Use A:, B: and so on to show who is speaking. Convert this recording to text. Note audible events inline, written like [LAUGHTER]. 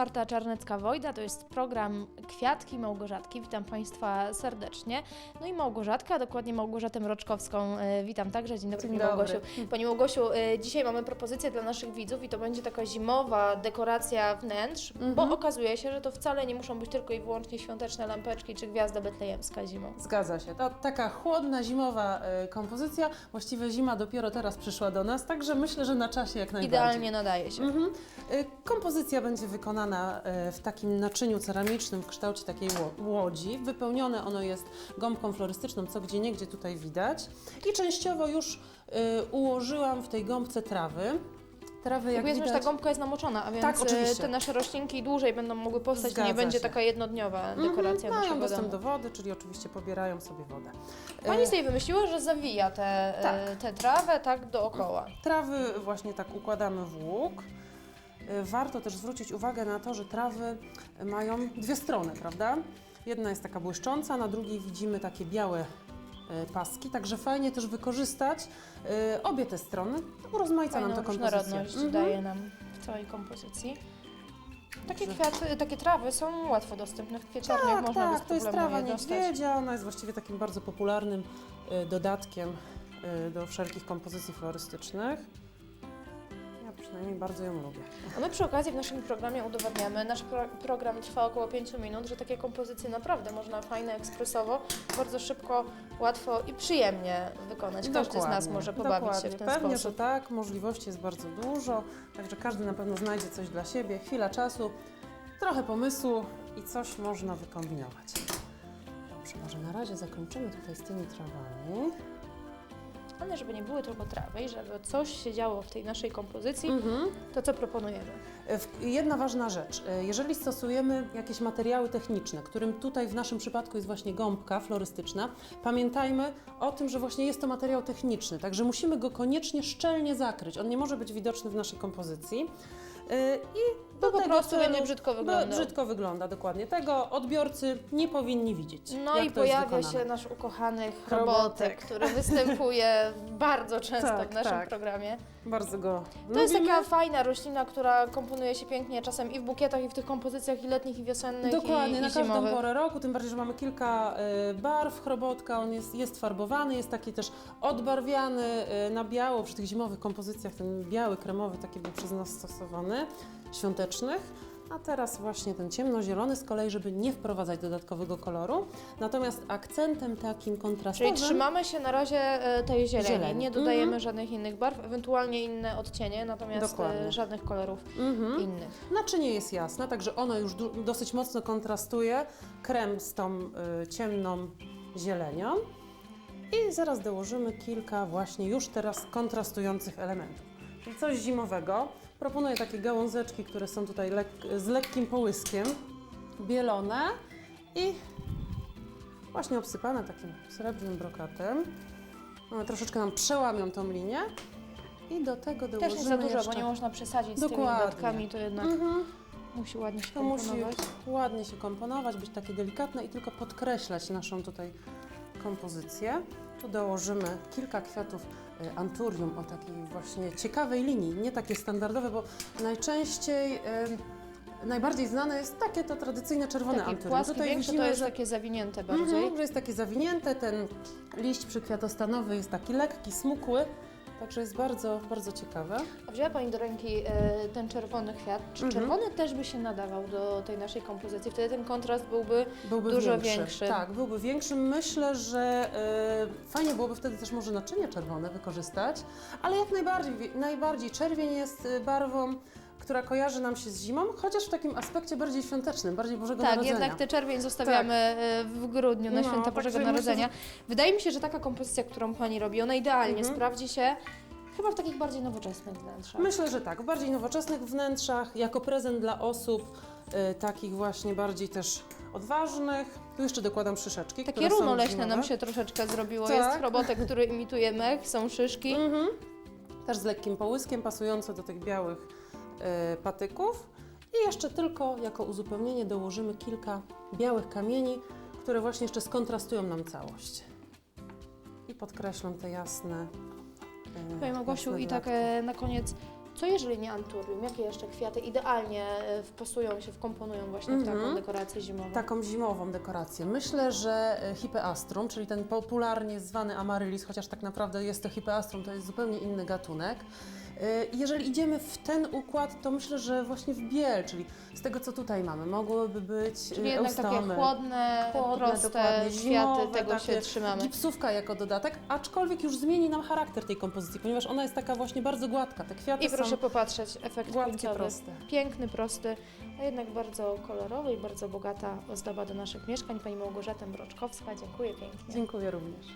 A: Marta Czarnecka-Wojda, to jest program Kwiatki Małgorzatki. Witam Państwa serdecznie. No i Małgorzatka, dokładnie Małgorzatę Mroczkowską. e, Witam także. Dzień dobry
B: Dzień
A: Pani
B: dobry. [LAUGHS]
A: Małgosiu. Pani Małgosiu, e, dzisiaj mamy propozycję dla naszych widzów i to będzie taka zimowa dekoracja wnętrz,
B: Mhm.
A: bo okazuje się, że to wcale nie muszą być tylko i wyłącznie świąteczne lampeczki czy gwiazda betlejemska zimą.
B: Zgadza się. To taka chłodna, zimowa e, kompozycja. Właściwie zima dopiero teraz przyszła do nas, także myślę, że na czasie jak najbardziej.
A: Idealnie nadaje się.
B: Mhm. Kompozycja będzie wykonana e, w takim naczyniu ceramicznym w kształcie takiej ło- łodzi. Wypełnione ono jest gąbką florystyczną, co gdzie niegdzie tutaj widać. I częściowo już e, ułożyłam w tej gąbce trawy. Trawy, jak
A: Powiedzmy, że
B: widać...
A: ta gąbka jest namoczona, a więc
B: Tak,
A: e,
B: oczywiście.
A: te nasze roślinki dłużej będą mogły powstać, nie będzie
B: się.
A: taka jednodniowa dekoracja
B: Mhm, mają dostęp
A: domu.
B: do wody, czyli oczywiście pobierają sobie wodę.
A: Pani sobie wymyśliła, że zawija tę e,
B: Tak.
A: tę trawę tak dookoła.
B: Trawy właśnie tak układamy w łuk. Warto też zwrócić uwagę na to, że trawy mają dwie strony, prawda? Jedna jest taka błyszcząca, na drugiej widzimy takie białe y, paski, także fajnie też wykorzystać y, obie te strony. Urozmaica nam
A: Fajną
B: to kompozycję.
A: różnorodność
B: Mhm.
A: daje nam w całej kompozycji. Takie kwiaty, takie trawy są łatwo dostępne w kwieciarniach,
B: Tak,
A: można
B: tak,
A: bez
B: to jest
A: problemu
B: trawa
A: je dostać.
B: niedźwiedzia, ona jest właściwie takim bardzo popularnym y, dodatkiem y, do wszelkich kompozycji florystycznych. Przynajmniej bardzo ją lubię.
A: A my przy okazji w naszym programie udowadniamy, nasz pro program trwa około 5 minut, że takie kompozycje naprawdę można fajnie, ekspresowo, bardzo szybko, łatwo i przyjemnie wykonać. Każdy z nas
B: Dokładnie,
A: może pobawić
B: dokładnie.
A: się w ten
B: Pewnie,
A: sposób.
B: że tak, możliwości jest bardzo dużo, także każdy na pewno znajdzie coś dla siebie, chwila czasu, trochę pomysłu i coś można wykombinować. Dobrze, może na razie zakończymy tutaj z tymi trawami.
A: Ale żeby nie były tylko trawy i żeby coś się działo w tej naszej kompozycji,
B: Mhm.
A: to co proponujemy?
B: E, Jedna ważna rzecz. E, Jeżeli stosujemy jakieś materiały techniczne, którym tutaj w naszym przypadku jest właśnie gąbka florystyczna, pamiętajmy o tym, że właśnie jest to materiał techniczny, także musimy go koniecznie szczelnie zakryć. On nie może być widoczny w naszej kompozycji. E, I
A: Bo
B: do
A: po prostu
B: celu-
A: będzie brzydko
B: bo
A: wyglądał.
B: Brzydko wygląda, dokładnie. Tego odbiorcy nie powinni widzieć.
A: No
B: jak
A: i
B: to jest
A: pojawia się nasz ukochany
B: Chrobotek.
A: chrobotek, który występuje [LAUGHS] bardzo często
B: Tak,
A: w naszym
B: tak.
A: programie.
B: Bardzo go
A: To jest
B: lubimy.
A: taka fajna roślina, która komponuje się pięknie czasem i w bukietach, i w tych kompozycjach i letnich, i wiosennych,
B: Dokładnie,
A: i,
B: na
A: i
B: każdą
A: zimowych.
B: porę roku, tym bardziej, że mamy kilka y, barw chrobotka, on jest, jest farbowany, jest taki też odbarwiany y, na biało, przy tych zimowych kompozycjach ten biały, kremowy taki był przez nas stosowany, świątecznych. A teraz właśnie ten ciemnozielony z kolei, żeby nie wprowadzać dodatkowego koloru. Natomiast akcentem takim kontrastowym...
A: Czyli trzymamy się na razie e, tej zieleni, nie dodajemy
B: Mhm.
A: żadnych innych barw, ewentualnie inne odcienie, natomiast
B: Dokładnie.
A: e, żadnych kolorów
B: Mhm.
A: innych.
B: Naczynie jest jasne, także ono już dosyć mocno kontrastuje krem z tą y, ciemną zielenią. I zaraz dołożymy kilka właśnie już teraz kontrastujących elementów. Czyli coś zimowego. Proponuję takie gałązeczki, które są tutaj lek- z lekkim połyskiem, bielone i właśnie obsypane takim srebrnym brokatem. One troszeczkę nam przełamią tą linię. I do tego dołożymy
A: Też nie za dużo,
B: jeszcze...
A: bo nie można przesadzić z tymi
B: Dokładnie.
A: dodatkami, to jednak
B: Mhm.
A: musi ładnie się
B: To musi
A: komponować.
B: ładnie się komponować, być takie delikatne i tylko podkreślać naszą tutaj kompozycję. Tu dołożymy kilka kwiatów anturium o takiej właśnie ciekawej linii, nie takie standardowe, bo najczęściej y, najbardziej znane jest takie to tradycyjne czerwone
A: Taki
B: anturium.
A: płaski,
B: Tutaj
A: większy, to
B: widzimy,
A: jest
B: że,
A: takie zawinięte bardziej.
B: Mhm, że jest takie zawinięte, ten liść przykwiatostanowy jest taki lekki, smukły, także jest bardzo, bardzo ciekawe.
A: A wzięła Pani do ręki e, ten czerwony kwiat. Czy
B: Mhm.
A: czerwony też by się nadawał do tej naszej kompozycji? Wtedy ten kontrast byłby
B: Byłby
A: Dużo
B: większy. Tak, byłby większy. Myślę, że e, fajnie byłoby wtedy też może naczynie czerwone wykorzystać, ale jak najbardziej, najbardziej czerwień jest e, barwą, która kojarzy nam się z zimą, chociaż w takim aspekcie bardziej świątecznym, bardziej Bożego
A: Tak,
B: Narodzenia.
A: jednak tę czerwień zostawiamy e, w grudniu na
B: No,
A: święta Bożego
B: myślę,
A: Narodzenia. Wydaje mi się, że taka kompozycja, którą Pani robi, ona idealnie
B: Mhm.
A: sprawdzi się chyba w takich bardziej nowoczesnych wnętrzach.
B: Myślę, że tak, w bardziej nowoczesnych wnętrzach, jako prezent dla osób e, takich właśnie bardziej też odważnych. Tu jeszcze dokładam szyszeczki,
A: Takie runo leśne nam się troszeczkę zrobiło.
B: Tak.
A: Jest robotek, który imituje mech, są szyszki.
B: Mhm. Też z lekkim połyskiem, pasujące do tych białych patyków. I jeszcze tylko jako uzupełnienie dołożymy kilka białych kamieni, które właśnie jeszcze skontrastują nam całość. I podkreślą te jasne. e,
A: Pani Małgosiu, i tak e, na koniec, Co jeżeli nie anturium? Jakie jeszcze kwiaty idealnie e, wpasują się, wkomponują właśnie w taką
B: Mhm.
A: dekorację zimową?
B: Taką zimową dekorację. Myślę, że e, hipeastrum, czyli ten popularnie zwany amaryllis, chociaż tak naprawdę jest to hipeastrum, to jest zupełnie inny gatunek. E, Jeżeli idziemy w ten układ, to myślę, że właśnie w biel, czyli z tego co tutaj mamy, mogłyby być
A: Czyli jednak takie chłodne,
B: chłodne,
A: proste
B: dokładnie,
A: kwiaty,
B: zimowe,
A: tego się trzymamy.
B: Gipsówka jako dodatek, aczkolwiek już zmieni nam charakter tej kompozycji, ponieważ ona jest taka właśnie bardzo gładka. Te kwiaty
A: I proszę
B: Proszę
A: popatrzeć, efekt końcowy. Piękny, prosty, a jednak bardzo kolorowy i bardzo bogata ozdoba do naszych mieszkań. Pani Małgorzata Mroczkowska, dziękuję pięknie.
B: Dziękuję również.